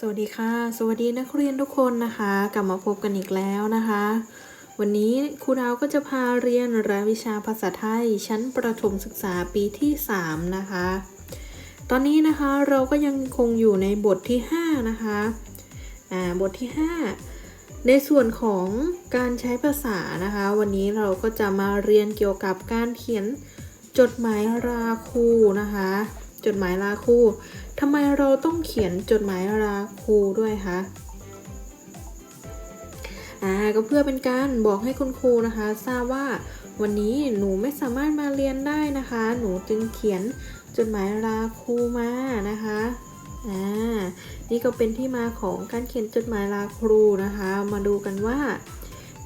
สวัสดีค่ะ สวัสดีนักเรียนทุกคนนะคะ กลับมาพบกันอีกแล้วนะคะ วันนี้ครูดาวก็จะพาเรียนรายวิชาภาษาไทย ชั้นประถมศึกษาปีที่ 3 นะคะ ตอนนี้นะคะเราก็ยังคงอยู่ในบทที่ 5 นะคะอ่าบทที่ 5 ในส่วนของการใช้ภาษานะคะ วันนี้เราก็จะมาเรียนเกี่ยวกับการเขียนจดหมายราคูนะคะ จดหมายลาครูทำไมเราต้องเขียนจดหมายลาครูด้วยคะอ่าก็เพื่อเป็นการบอกให้คุณครูนะคะ ทราบว่าวันนี้หนูไม่สามารถมาเรียนได้นะคะ หนูจึงเขียนจดหมายลาครูมานะคะอ่านี่ก็เป็นที่มาของการเขียนจดหมายลาครูนะคะ มาดูกันว่า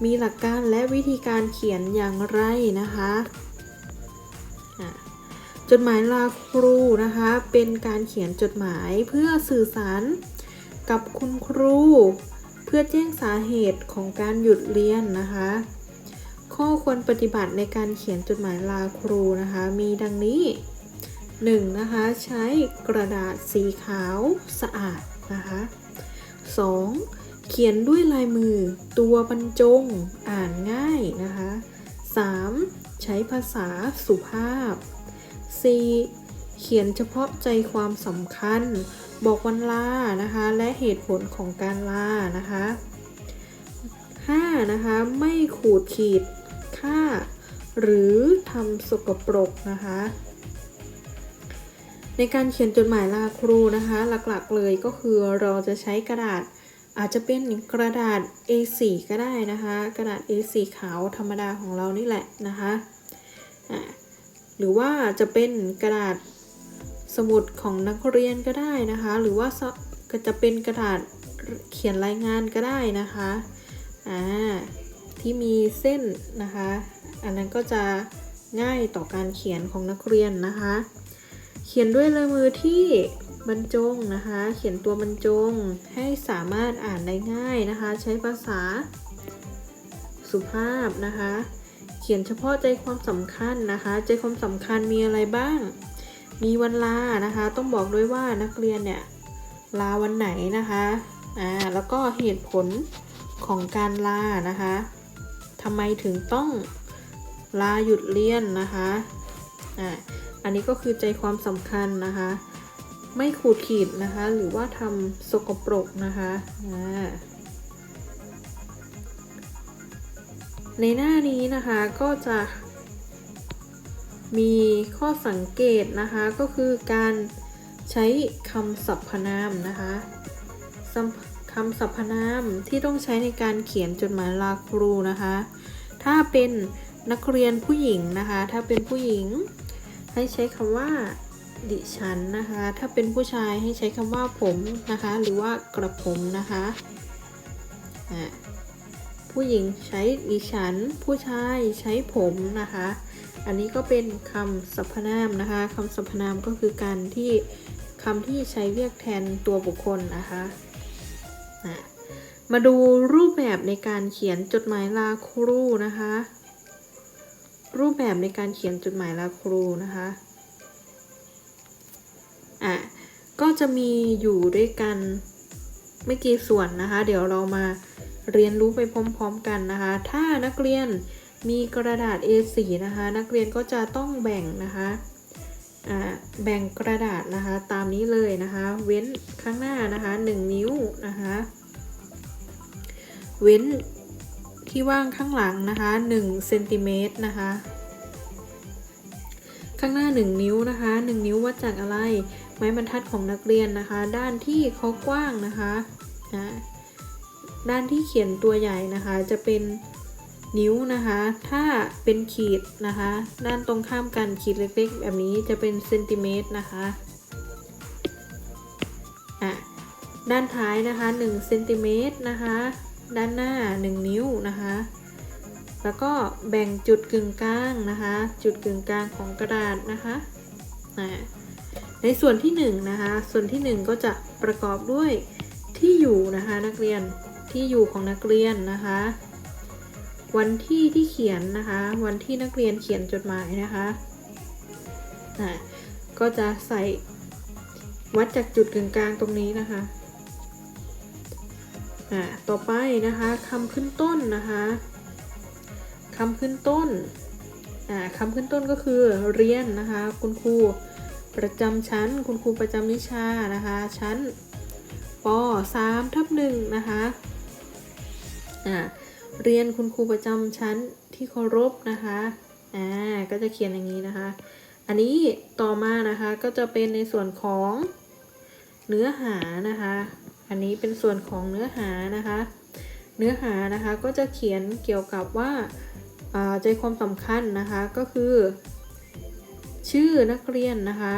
มีหลักการและวิธีการเขียนอย่างไรนะคะ จดหมายลาครูนะคะ เป็นการเขียนจดหมายเพื่อสื่อสารกับคุณครู เพื่อแจ้งสาเหตุของการหยุดเรียนนะคะ ข้อควรปฏิบัติในการเขียนจดหมายลาครูนะคะ มีดังนี้ 1. นะคะใช้กระดาษสีขาวสะอาดนะคะ 2. เขียนด้วยลายมือตัวบรรจงอ่านง่ายนะคะ 3. ใช้ภาษาสุภาพ 4. เขียนเฉพาะใจความสำคัญ บอกวันลานะคะ และเหตุผลของการลานะคะ 5. นะคะ ไม่ขูดขีดค่า หรือทำสกปรกนะคะในการเขียนจดหมายลาครูนะคะ หลักๆเลยก็คือเราจะใช้กระดาษ อาจจะเป็นกระดาษ A4 ก็ได้นะคะ กระดาษ A4 ขาวธรรมดาของเรานี่แหละนะคะะ หรือว่าจะเป็นกระดาษสมุดของนักเรียนก็ได้นะคะ หรือว่าก็จะเป็นกระดาษเขียนรายงานก็ได้นะคะอ่าที่มีเส้นนะคะ อันนั้นก็จะง่ายต่อการเขียนของนักเรียนนะคะ เขียนด้วยลายมือที่บรรจงนะคะ เขียนตัวบรรจงให้สามารถอ่านได้ง่ายนะคะ ใช้ภาษาสุภาพนะคะ เขียนเฉพาะใจความสำคัญนะคะ ใจความสำคัญมีอะไรบ้าง มีวันลานะคะ ต้องบอกด้วยว่านักเรียนเนี่ยลาวันไหนนะคะอ่าแล้วก็เหตุผลของการลานะคะทำไมถึงต้องลาหยุดเรียนนะคะอ่าอันนี้ก็คือใจความสำคัญนะคะ ไม่ขูดขีดนะคะ หรือว่าทำสกปรกนะคะอ่า ในหน้านี้นะคะก็จะมีข้อสังเกตนะคะก็คือการใช้คำสรรพนามนะคะสำคำสรรพนามที่ต้องใช้ในการเขียนจดหมายลาครูนะคะ ถ้าเป็นนักเรียนผู้หญิงนะคะ ถ้าเป็นผู้หญิง ให้ใช้คำว่าดิฉันนะคะ ถ้าเป็นผู้ชายให้ใช้คำว่าผมนะคะ หรือว่ากระผมนะคะอ่า ผู้หญิงใช้ดิฉัน ผู้ชายใช้ผมนะคะ อันนี้ก็เป็นคำสรรพนามนะคะคำสรรพนามก็คือการที่คำที่ใช้เรียกแทนตัวบุคคลนะคะนะมาดูรูปแบบในการเขียนจดหมายลาครูนะคะ รูปแบบในการเขียนจดหมายลาครูนะคะอะก็จะมีอยู่ด้วยกันไม่กี่ส่วนนะคะ เดี๋ยวเรามา เรียนรู้ไปพร้อมๆกันนะคะ ถ้านักเรียนมีกระดาษ A4 นะคะ นักเรียนก็จะต้องแบ่งนะคะแบ่งกระดาษนะคะตามนี้เลยนะคะ เว้นข้างหน้านะคะ 1 นิ้วนะคะ เว้นที่ว่างข้างหลังนะคะ1เซนติเมตรนะคะ ข้างหน้า 1 นิ้วนะคะ 1 นิ้ววัดจากอะไร ไม้บรรทัดของนักเรียนนะคะ ด้านที่เขากว้างนะคะนะ ด้านที่เขียนตัวใหญ่นะคะจะเป็นนิ้วนะคะ ถ้าเป็นขีดนะคะ ด้านตรงข้ามกันขีดเล็กๆ แบบนี้จะเป็นเซนติเมตรนะคะอะด้านท้ายนะคะ1เซนติเมตรนะคะ ด้านหน้า 1 นิ้วนะคะ แล้วก็แบ่งจุดกึ่งกลางนะคะ จุดกึ่งกลางของกระดาษนะคะอะในส่วนที่1นะคะ ส่วนที่ 1 ก็จะประกอบด้วยที่อยู่นะคะนักเรียน ที่อยู่ของนักเรียนนะคะ วันที่ที่เขียนนะคะ วันที่นักเรียนเขียนจดหมายนะคะอะก็จะใส่วัดจากจุดกึ่งกลางตรงนี้นะคะอ่าต่อไปนะคะคำขึ้นต้นนะคะคำขึ้นต้นคำขึ้นต้นก็คือเรียนนะคะ คุณครูประจำชั้น คุณครูประจำวิชานะคะ ชั้นป 3 ทับหนึ่งนะคะ อ่าเรียนคุณครูประจำชั้นที่เคารพนะคะอ่าก็จะเขียนอย่างนี้นะคะ อันนี้ต่อมานะคะก็จะเป็นในส่วนของเนื้อหานะคะ อันนี้เป็นส่วนของเนื้อหานะคะ เนื้อหานะคะก็จะเขียนเกี่ยวกับว่าอ่าใจความสำคัญนะคะก็คือ ชื่อนักเรียนนะคะ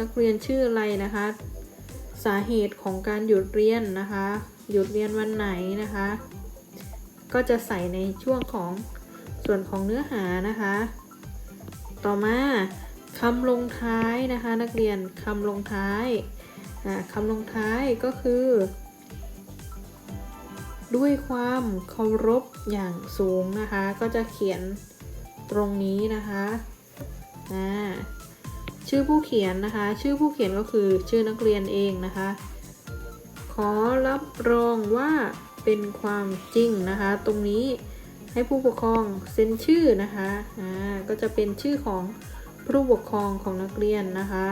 นักเรียนชื่ออะไรนะคะ สาเหตุของการหยุดเรียนนะคะ หยุดเรียนวันไหนนะคะ ก็จะใส่ในช่วงของส่วนของเนื้อหานะคะ ต่อมาคำลงท้ายนะคะ นักเรียนคำลงท้ายคำลงท้ายก็คือ ด้วยความเคารพอย่างสูงนะคะ ก็จะเขียนตรงนี้นะคะชื่อผู้เขียนนะคะ ชื่อผู้เขียนก็คือชื่อนักเรียนเองนะคะ ขอรับรองว่า เป็นความจริงนะคะ ตรงนี้ให้ผู้ปกครองเซ็นชื่อนะคะอ่าก็จะเป็นชื่อของผู้ปกครองของนักเรียนนะคะ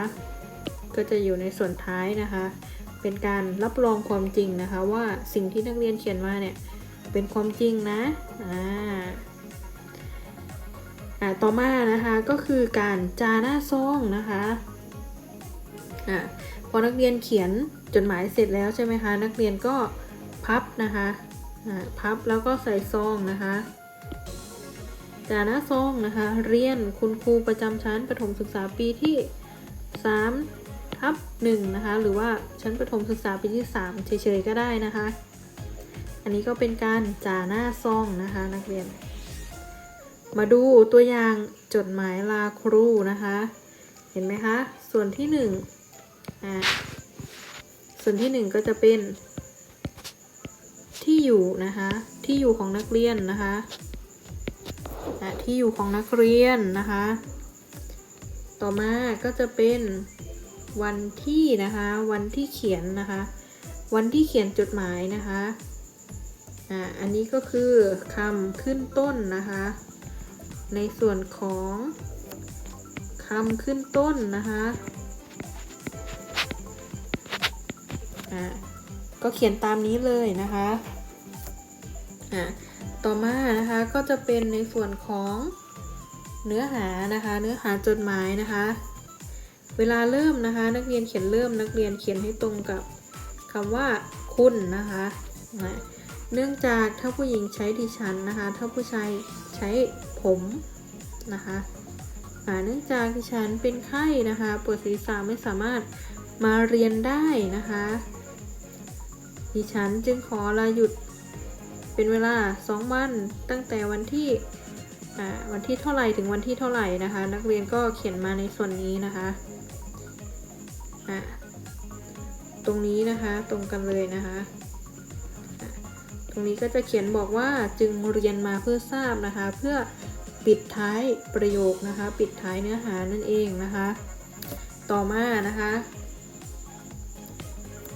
ก็จะอยู่ในส่วนท้ายนะคะ เป็นการรับรองความจริงนะคะ ว่าสิ่งที่นักเรียนเขียนมาเนี่ยเป็นความจริงนะอ่าอ่าต่อมานะคะก็คือการจาหน้าซองนะคะอ่าพอนักเรียนเขียนจดหมายเสร็จแล้วใช่ไหมคะ นักเรียนก็ พับนะคะพับแล้วก็ใส่ซองนะคะจาหน้าซองนะคะเรียนคุณครูประจำชั้นประถมศึกษาปีที่3ทับ1นะคะหรือว่าชั้นประถมศึกษาปีที่ 3 เฉยๆก็ได้นะคะ อันนี้ก็เป็นการจ่าหน้าซองนะคะนักเรียน มาดูตัวอย่างจดหมายลาครูนะคะ เห็นไหมคะ ส่วนที่1อ่าส่วนที่ 1 ก็จะเป็น ที่อยู่นะคะ ที่อยู่ของนักเรียนนะคะอะที่อยู่ของนักเรียนนะคะ ต่อมาก็จะเป็นวันที่นะคะ วันที่เขียนนะคะ วันที่เขียนจดหมายนะคะอ่าอันนี้ก็คือคำขึ้นต้นนะคะ ในส่วนของคำขึ้นต้นนะคะอ่า ก็เขียนตามนี้เลยนะคะอ่าต่อมานะคะก็จะเป็นในส่วนของเนื้อหานะคะเนื้อหาจดหมายนะคะ เวลาเริ่มนะคะนักเรียนเขียนเริ่มนักเรียนเขียนให้ตรงกับคำว่าคุณนะคะเนื่องจากถ้าผู้หญิงใช้ดิฉันนะคะ ถ้าผู้ชายใช้ผมนะคะเนื่องจากดิฉันเป็นไข้นะคะปวดศีรษะไม่สามารถมาเรียนได้นะคะ ดิฉันจึงขอลาหยุดเป็นเวลา 2 วัน ตั้งแต่วันที่วันที่เท่าไหร่ถึงวันที่เท่าไหร่นะคะ นักเรียนก็เขียนมาในส่วนนี้นะคะะตรงนี้นะคะตรงกันเลยนะคะะตรงนี้ก็จะเขียนบอกว่าจึงเรียนมาเพื่อทราบนะคะ เพื่อปิดท้ายประโยคนะคะ ปิดท้ายเนื้อหานั่นเองนะคะ ต่อมานะคะ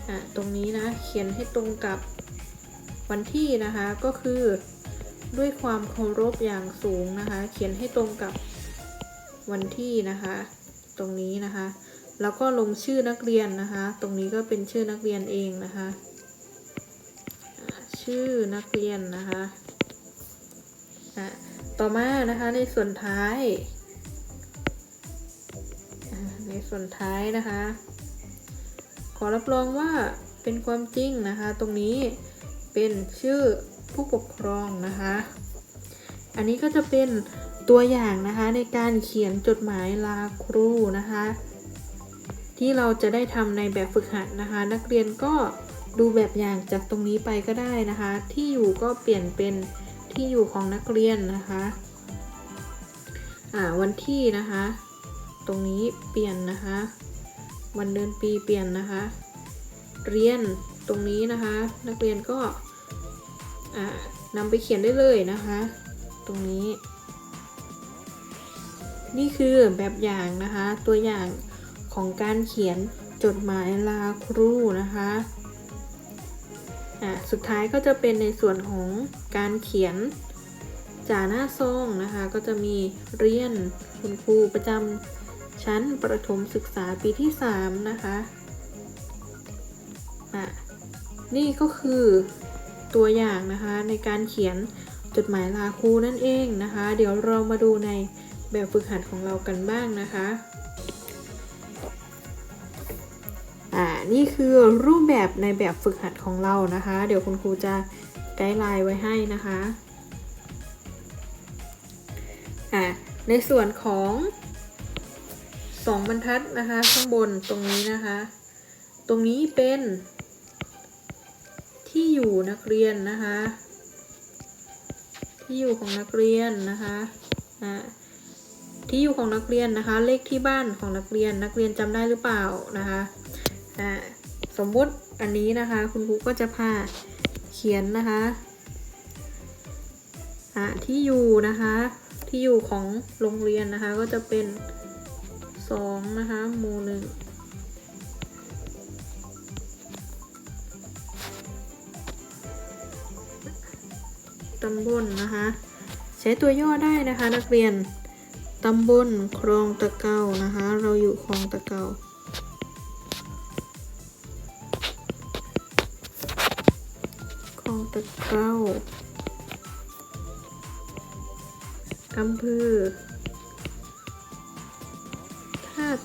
อะตรงนี้นะเขียนให้ตรงกับวันที่นะคะก็คือด้วยความเคารพอย่างสูงนะคะ เขียนให้ตรงกับวันที่นะคะ ตรงนี้นะคะ แล้วก็ลงชื่อนักเรียนนะคะ ตรงนี้ก็เป็นชื่อนักเรียนเองนะคะ ชื่อนักเรียนนะคะต่อมานะคะในส่วนท้ายในส่วนท้ายนะคะ ขอรับรองว่าเป็นความจริงนะคะ ตรงนี้เป็นชื่อผู้ปกครองนะคะ อันนี้ก็จะเป็นตัวอย่างนะคะในการเขียนจดหมายลาครูนะคะ ที่เราจะได้ทำในแบบฝึกหัดนะคะ นักเรียนก็ดูแบบอย่างจากตรงนี้ไปก็ได้นะคะ ที่อยู่ก็เปลี่ยนเป็นที่อยู่ของนักเรียนนะคะอ่าวันที่นะคะ ตรงนี้เปลี่ยนนะคะ วันเดือนปีเปลี่ยนนะคะ เรียนตรงนี้นะคะ นักเรียนก็นำไปเขียนได้เลยนะคะ ตรงนี้ นี่คือแบบอย่างนะคะ ตัวอย่างของการเขียนจดหมายลาครูนะคะอะสุดท้ายก็จะเป็นในส่วนของการเขียนจ่าหน้าซองนะคะ ก็จะมีเรียนคุณครูประจำ ชั้นประถมศึกษาปีที่ 3 นะคะอะนี่ก็คือตัวอย่างนะคะในการเขียนจดหมายลาครูนั่นเองนะคะ เดี๋ยวเรามาดูในแบบฝึกหัดของเรากันบ้างนะคะอ่านี่คือรูปแบบในแบบฝึกหัดของเรานะคะ เดี๋ยวคุณครูจะไกด์ไลน์ไว้ให้นะคะอ่าในส่วนของ สองบรรทัดนะคะ ข้างบนตรงนี้นะคะ ตรงนี้เป็นที่อยู่นักเรียนนะคะ ที่อยู่ของนักเรียนนะคะอ่าที่อยู่ของนักเรียนนะคะ เลขที่บ้านของนักเรียนนักเรียนจำได้หรือเปล่านะคะอ่าสมมุติอันนี้นะคะ คุณครูก็จะพาเขียนนะคะที่อยู่นะคะ ที่อยู่ของโรงเรียนนะคะก็จะเป็น สองนะคะหมู่หนึ่งตำบลนะคะ ใช้ตัวย่อได้นะคะ นักเรียนตำบลคลองตะเกานะคะ เราอยู่คลองตะเกาคลองตะเกาอำเภอ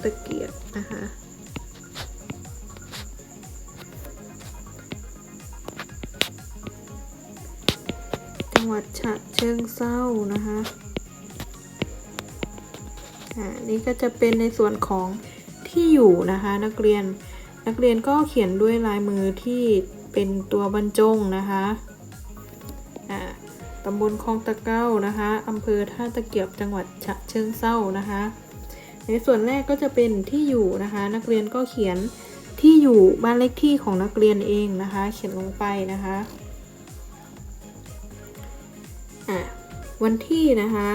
ตะเกียบนะคะจังหวัดฉะเชิงเซานะคะอ่านี่ก็จะเป็นในส่วนของที่อยู่นะคะนักเรียนนักเรียนก็เขียนด้วยลายมือที่เป็นตัวบรรจงนะคะอ่าตำบลคลองตะเก้านะคะอำเภอท่าตะเกียบจังหวัดฉะเชิงเซานะคะ ในส่วนแรกก็จะเป็นที่อยู่นะคะ นักเรียนก็เขียนที่อยู่บ้านเลขที่ของนักเรียนเองนะคะ เขียนลงไปนะคะอะวันที่นะคะ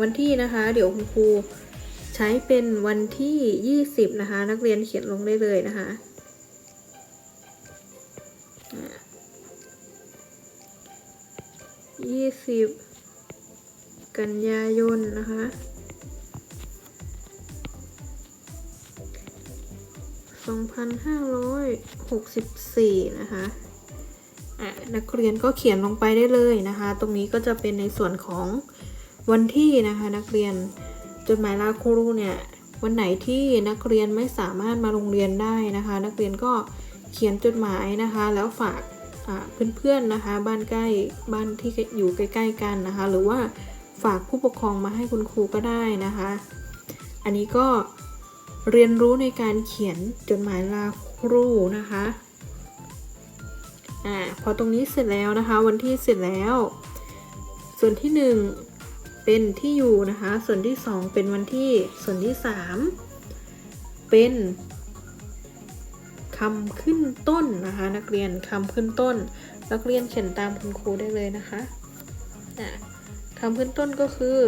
วันที่นะคะ เดี๋ยวคุณครูใช้เป็นวันที่ 20 นะคะ นักเรียนเขียนลงได้เลยนะคะยี่สิบ กันยายนนะคะสองพันห้าร้อยหกสิบสี่นะคะอะนักเรียนก็เขียนลงไปได้เลยนะคะ ตรงนี้ก็จะเป็นในส่วนของวันที่นะคะ นักเรียนจดหมายลาครูเนี่ยวันไหนที่นักเรียนไม่สามารถมาโรงเรียนได้นะคะ นักเรียนก็เขียนจดหมายนะคะ แล้วฝากอ่าเพื่อนๆนะคะ บ้านใกล้บ้านที่อยู่ใกล้ ๆ กันนะคะ หรือว่า ฝากผู้ปกครองมาให้คุณครูก็ได้นะคะ อันนี้ก็เรียนรู้ในการเขียนจดหมายลาครูนะคะอ่าพอตรงนี้เสร็จแล้วนะคะ วันที่เสร็จแล้ว ส่วนที่ 1 เป็นที่อยู่นะคะ ส่วนที่ 2 เป็นวันที่ส่วนที่ 3 เป็นคำขึ้นต้นนะคะ นักเรียนคำขึ้นต้น นักเรียนเขียนตามคุณครูได้เลยนะคะอะำขึ้นต้นก็คือ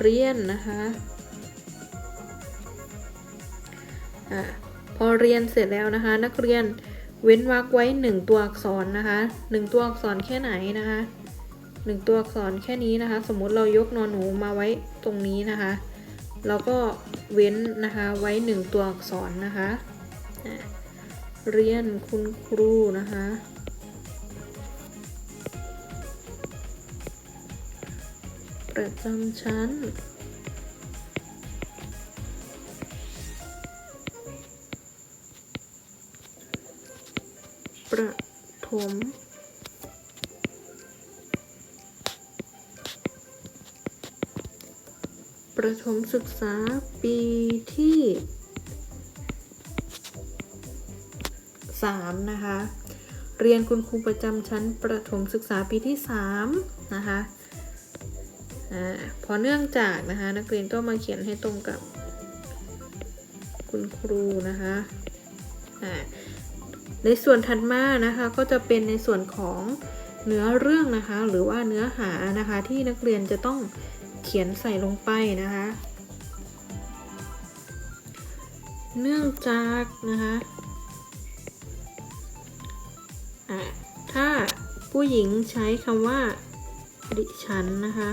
เรียนนะคะอะพอเรียนเสร็จแล้วนะคะ นักเรียนเว้นวรรคไว้หนึ่งตัวอักษรนะคะหนึ่งตัวอักษรแค่ไหนนะคะหนึ่งตัวอักษรแค่นี้นะคะ สมมุติเรายกนอนหนูมาไว้ตรงนี้นะคะเราก็เว้นนะคะไว้หนึ่งตัวอักษรนะคะ เรียนคุณครูนะคะ ประจำชั้น ประถมประถมศึกษาปีที่ 3 นะคะ เรียนคุณครูประจำชั้นประถมศึกษาปีที่ 3 นะคะ อ่าพอเนื่องจากนะคะ นักเรียนก็มาเขียนให้ตรงกับ คุณครูนะคะอ่าในส่วนถัดมานะคะก็จะเป็นในส่วนของเนื้อเรื่องนะคะ หรือว่าเนื้อหานะคะที่นักเรียนจะต้องเขียนใส่ลงไปนะคะ เนื่องจากนะคะะถ้าผู้หญิงใช้คำว่าดิฉันนะคะ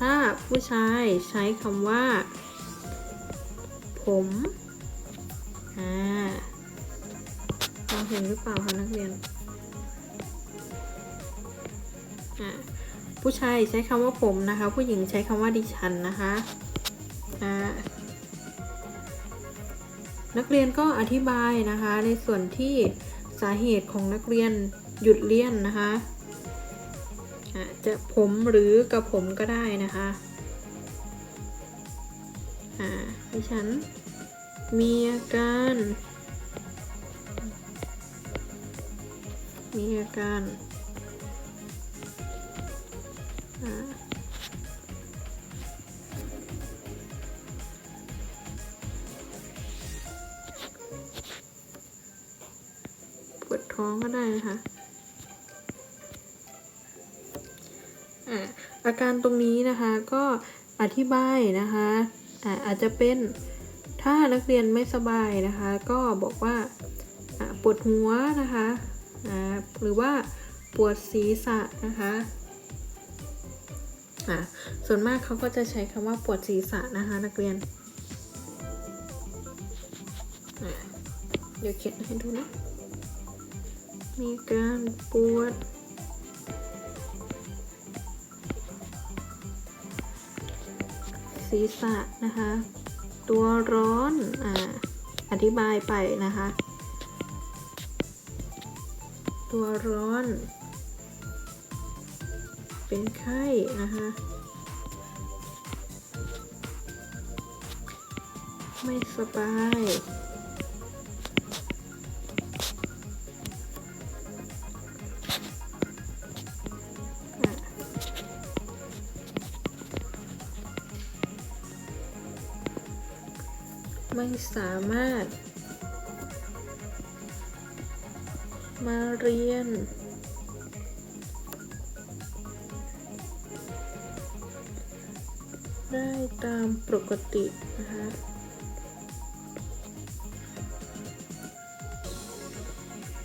ถ้าผู้ชายใช้คำว่า ผมอ่ามองเห็นหรือเปล่าคะนักเรียนอะผู้ชายใช้คำว่าผมนะคะ ผู้หญิงใช้คำว่าดิฉันนะคะอ่านักเรียนก็อธิบายนะคะในส่วนที่สาเหตุของนักเรียนหยุดเรียนนะคะ จะผมหรือกระผมก็ได้นะคะอ่าดิฉันมีอาการ มีอาการปวดท้องก็ได้นะคะ อาการตรงนี้นะคะก็อธิบายนะคะอาอาจจะเป็นถ้านักเรียนไม่สบายนะคะ ก็บอกว่าปวดหัวนะคะหรือว่าปวดศีรษะนะคะส่วนมากเขาก็จะใช้คำว่าปวดศีรษะนะคะ นักเรียนเดี๋ยวเขียนให้ดูนะ มีการปวด ศีรษะนะคะ ตัวร้อนอ่าอธิบายไปนะคะ ตัวร้อน เป็นไข้นะคะ ไม่สบาย ไม่สามารถ มาเรียน ได้ตามปกตินะคะ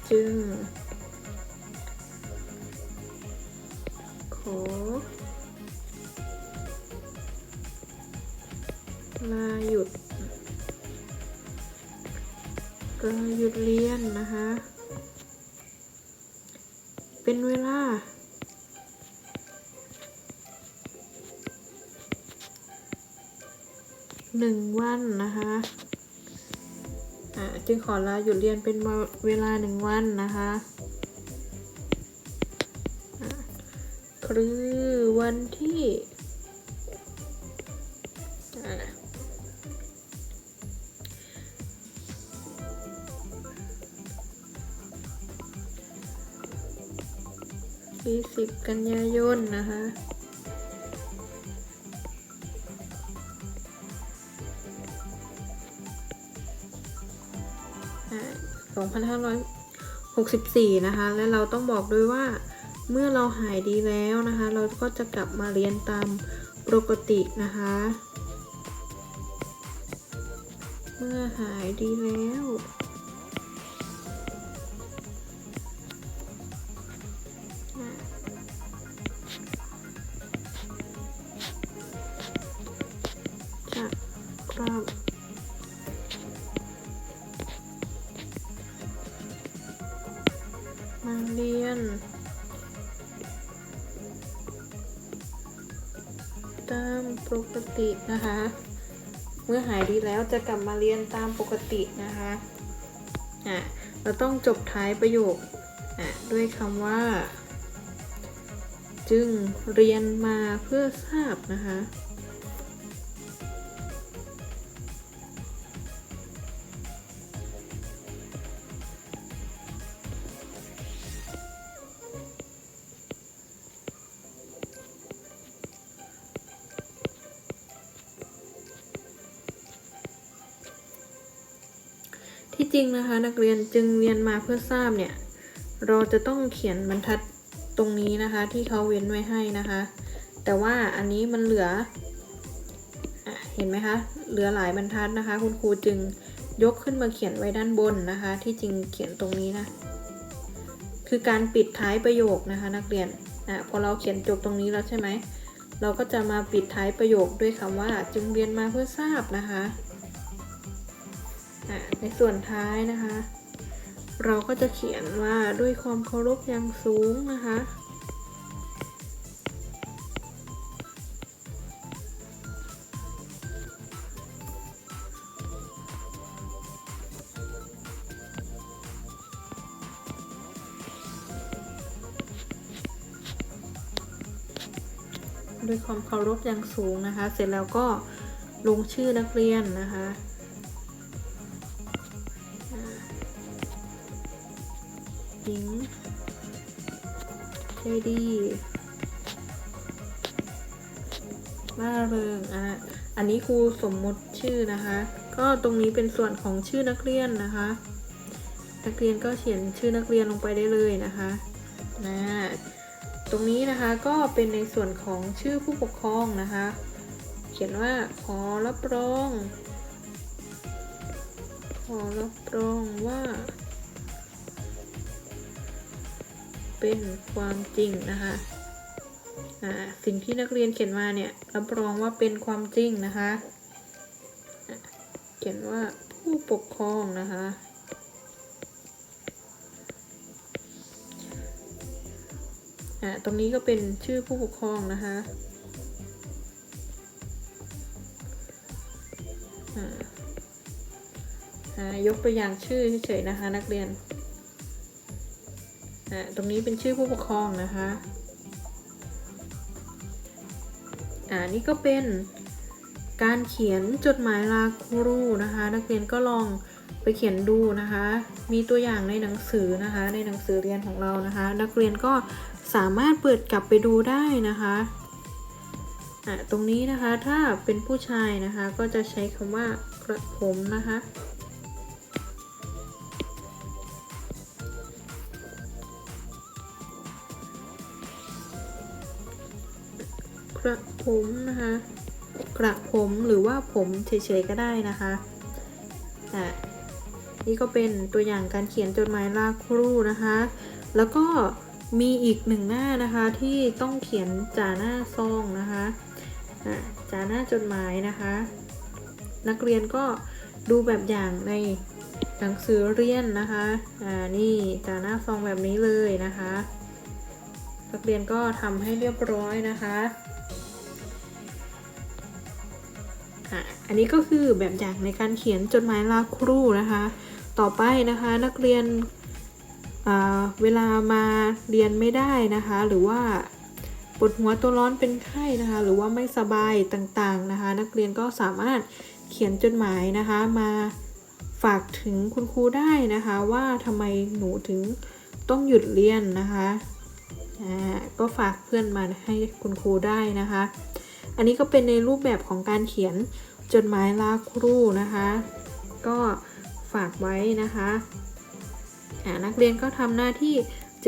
จึง หนึ่งวันนะคะจึงขอลาหยุดเรียนเป็นเวลาหนึ่งวันนะคะคือวันที่อ่าที่สิบกันยายนนะคะ 2564 นะคะ และเราต้องบอกด้วยว่าเมื่อเราหายดีแล้วนะคะ เราก็จะกลับมาเรียนตามปกตินะคะ เมื่อหายดีแล้ว นะคะ เมื่อหายดีแล้วจะกลับมาเรียนตามปกตินะคะอะเราต้องจบท้ายประโยคอะด้วยคำว่า จึงเรียนมาเพื่อทราบนะคะ จริงนะคะ นักเรียนจึงเรียนมาเพื่อทราบเนี่ย เราจะต้องเขียนบรรทัดตรงนี้นะคะ ที่เขาเว้นไว้ให้นะคะ แต่ว่าอันนี้มันเหลืออเห็นไหมคะ เหลือหลายบรรทัดนะคะ คุณครูจึงยกขึ้นมาเขียนไว้ด้านบนนะคะ ที่จริงเขียนตรงนี้นะคือการปิดท้ายประโยคนะคะ นักเรียนอะพอเราเขียนจบตรงนี้แล้วใช่ไหมเราก็จะมาปิดท้ายประโยคด้วยคำว่าจึงเรียนมาเพื่อทราบนะคะ ในส่วนท้ายนะคะ เราก็จะเขียนว่าด้วยความเคารพอย่างสูงนะคะด้วยความเคารพอย่างสูงนะคะ เสร็จแล้วก็ลงชื่อนักเรียนนะคะ หญิงใจดีล่าเริงอะอันนี้ครูสมมติชื่อนะคะ ก็ตรงนี้เป็นส่วนของชื่อนักเรียนนะคะ นักเรียนก็เขียนชื่อนักเรียนลงไปได้เลยนะคะนะตรงนี้นะคะก็เป็นในส่วนของชื่อผู้ปกครองนะคะ เขียนว่าขอรับรอง ขอรับรองว่า เป็นความจริงนะคะสิ่งที่นักเรียนเขียนมาเนี่ยรับรองว่าเป็นความจริงนะคะ เขียนว่าผู้ปกครองนะคะตรงนี้ก็เป็นชื่อผู้ปกครองนะคะยกตัวอย่างชื่อเฉยๆนะคะนักเรียน อ่าตรงนี้เป็นชื่อผู้ปกครองนะคะ อ่านี่ก็เป็นการเขียนจดหมายลาครูนะคะ นักเรียนก็ลองไปเขียนดูนะคะ มีตัวอย่างในหนังสือนะคะ ในหนังสือเรียนของเรานะคะ นักเรียนก็สามารถเปิดกลับไปดูได้นะคะอะตรงนี้นะคะถ้าเป็นผู้ชายนะคะก็จะใช้คำว่ากระผมนะคะ กระผมนะคะ กระผมหรือว่าผมเฉยๆก็ได้นะคะอะนี่ก็เป็นตัวอย่างการเขียนจดหมายลาครูนะคะ แล้วก็มีอีกหนึ่งหน้านะคะที่ต้องเขียนจ่าหน้าซองนะคะอะจ่าหน้าจดหมายนะคะ นักเรียนก็ดูแบบอย่างในหนังสือเรียนนะคะอ่านี่จ่าหน้าซองแบบนี้เลยนะคะ นักเรียนก็ทำให้เรียบร้อยนะคะ อะอันนี้ก็คือแบบอย่างในการเขียนจดหมายลาครูนะคะ ต่อไปนะคะนักเรียนเวลามาเรียนไม่ได้นะคะ หรือว่าปวดหัวตัวร้อนเป็นไข้นะคะ หรือว่าไม่สบายต่างๆนะคะ นักเรียนก็สามารถเขียนจดหมายนะคะมาฝากถึงคุณครูได้นะคะ ว่าทำไมหนูถึงต้องหยุดเรียนนะคะก็ฝากเพื่อนมาให้คุณครูได้นะคะ อันนี้ก็เป็นในรูปแบบของการเขียนจดหมายลาครูนะคะ ก็ฝากไว้นะคะนักเรียนก็ทำหน้าที่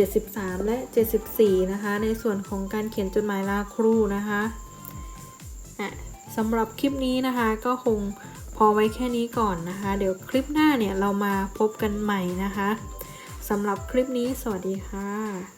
73 และ 74 นะคะ ในส่วนของการเขียนจดหมายลาครูนะคะะสำหรับคลิปนี้นะคะก็คงพอไว้แค่นี้ก่อนนะคะ เดี๋ยวคลิปหน้าเนี่ยเรามาพบกันใหม่นะคะสำหรับคลิปนี้สวัสดีค่ะ